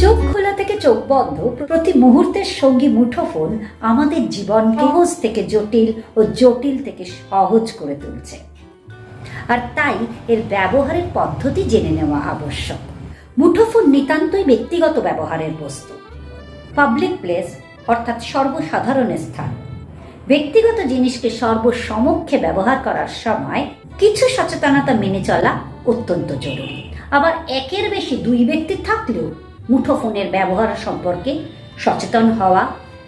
চোখ খোলা থেকে চোখ বন্ধ প্রতি মুহূর্তের সঙ্গী মুঠোফোন আমাদের জীবন সহজ থেকে জটিল ও জটিল থেকে সহজ করে তুলছে। আর তাই এর ব্যবহারের পদ্ধতি জেনে নেওয়া আবশ্যক। মুঠোফোন নিতান্তই ব্যক্তিগত ব্যবহারের বস্তু। পাবলিক প্লেস অর্থাৎ সর্বসাধারণ স্থান। ব্যক্তিগত জিনিসকে সর্বসমক্ষে ব্যবহার করার সময় কিছু সচেতনতা মেনে চলা অত্যন্ত জরুরি। আবার একের বেশি দুই ব্যক্তি থাকলেও মুঠোফোনের ব্যবহার সম্পর্কে সচেতন হওয়া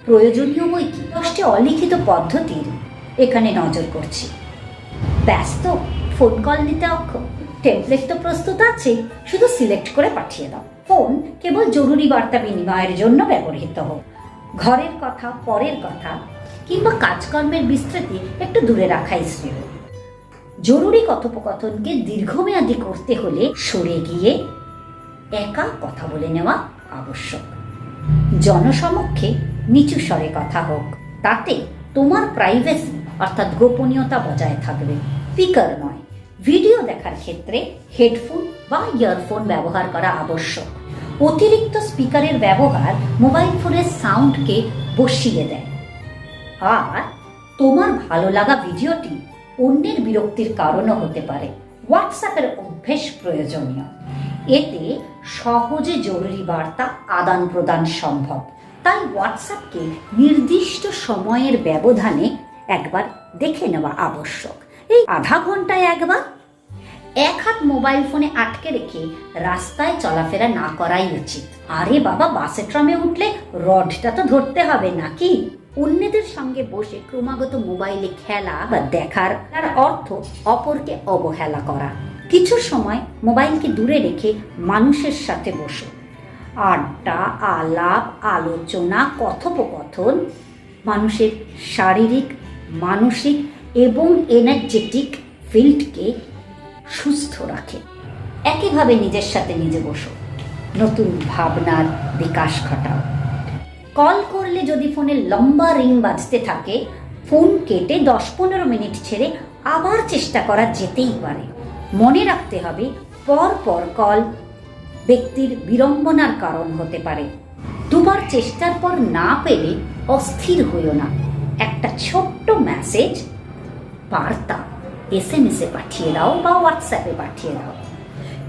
প্রয়োজনীয় বই কি? দশটি অলিখিত পদ্ধতির এখানে নজর করছি। ব্যস্ত ফোন কল নিতে অক্ষম টেমপ্লেট তো প্রস্তুত আছে, শুধু সিলেক্ট করে পাঠিয়ে দাও। ফোন কেবল জরুরি বার্তা বিনিময়ের জন্য ব্যবহৃত হোক। ঘরের কথা, পরের কথা, কিংবা কাজকর্মের বিস্তৃতি একটু দূরে রাখাই শ্রেয়। জরুরি কথোপকথনকে দীর্ঘমেয়াদী করতে হলে সরে গিয়ে একা কথা বলে নেওয়া আবশ্যক। জনসমক্ষে নিচু স্বরে কথা হোক, তাতে তোমার প্রাইভেসি অর্থাৎ গোপনীয়তা বজায় থাকবে। স্পিকার নয় ভিডিও দেখার ক্ষেত্রে হেডফোন বা ইয়ারফোন ব্যবহার করা আবশ্যক। অতিরিক্ত স্পিকারের ব্যবহার মোবাইল ফোনের সাউন্ডকে বসিয়ে দেয়। আর তোমার ভালো লাগা ভিডিওটি অন্যের বিরক্তির কারণও হতে পারে। হোয়াটসঅ্যাপের অভ্যেস প্রয়োজনীয়। এতে সহজে জরুরি বার্তা আদান প্রদান সম্ভব। তাই হোয়াটসঅ্যাপকে নির্দিষ্ট সময়ের ব্যবধানে একবার দেখে নেওয়া আবশ্যক। এই আধা ঘন্টায় একবার। এক হাত মোবাইল ফোনে আটকে রেখে রাস্তায় চলাফেরা না করাই উচিত। আরে বাবা, বাসে ট্রামে উঠলে রডটা তো ধরতে হবে নাকি? অন্যদের সঙ্গে বসে ক্রমাগত মোবাইলে খেলা বা দেখার, তার অর্থ অপরকে অবহেলা করা। কিছু সময় মোবাইলকে দূরে রেখে মানুষের সাথে বসো। আড্ডা, আলাপ, আলোচনা, কথোপকথন মানুষের শারীরিক, মানসিক এবং এনার্জেটিক ফিল্ডকে সুস্থ রাখে। একইভাবে নিজের সাথে নিজে বসো। নতুন ভাবনার বিকাশ ঘটাও। কল করলে যদি ফোনে লম্বা রিং বাজতে থাকে, ফোন কেটে দশ পনেরো মিনিট ছেড়ে আবার চেষ্টা করা যেতেই পারে। মনে রাখতে হবে, পর পর কল ব্যক্তির বিড়ম্বনার কারণ হতে পারে। দুবার চেষ্টার পর না পেলে অস্থির হইও না। একটা ছোট্ট মেসেজ বার্তা এস এম এসে পাঠিয়ে দাও বা হোয়াটসঅ্যাপে পাঠিয়ে দাও।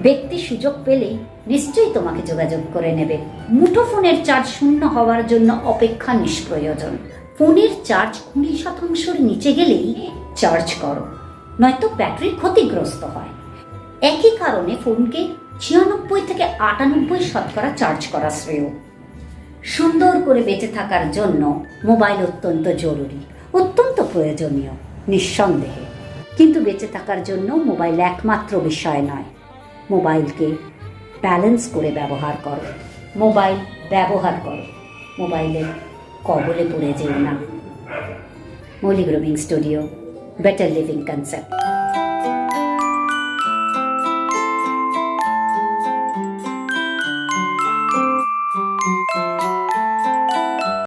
ব্যক্তি সুযোগ পেলে নিশ্চয়ই তোমাকে যোগাযোগ করে নেবে। মুঠোফোনের চার্জ শূন্য হওয়ার জন্য অপেক্ষা নিষ্প্রয়োজন। ফোনের চার্জ কুড়ি শতাংশের নিচে গেলেই চার্জ করো। নয়তো ব্যাটারি ক্ষতিগ্রস্ত হয়। একই কারণে ফোনকে ছিয়ানব্বই থেকে আটানব্বই শতকরা চার্জ করা শ্রেয়। সুন্দর করে বেঁচে থাকার জন্য মোবাইল অত্যন্ত জরুরি, অত্যন্ত প্রয়োজনীয়, নিঃসন্দেহে। কিন্তু বেঁচে থাকার জন্য মোবাইল একমাত্র বিষয় নয়। মোবাইলকে ব্যালেন্স করে ব্যবহার করো। মোবাইল ব্যবহার করো। মোবাইলের কবলে পড়ে যেও না। মৌলিক রবিং স্টুডিও। better living concept.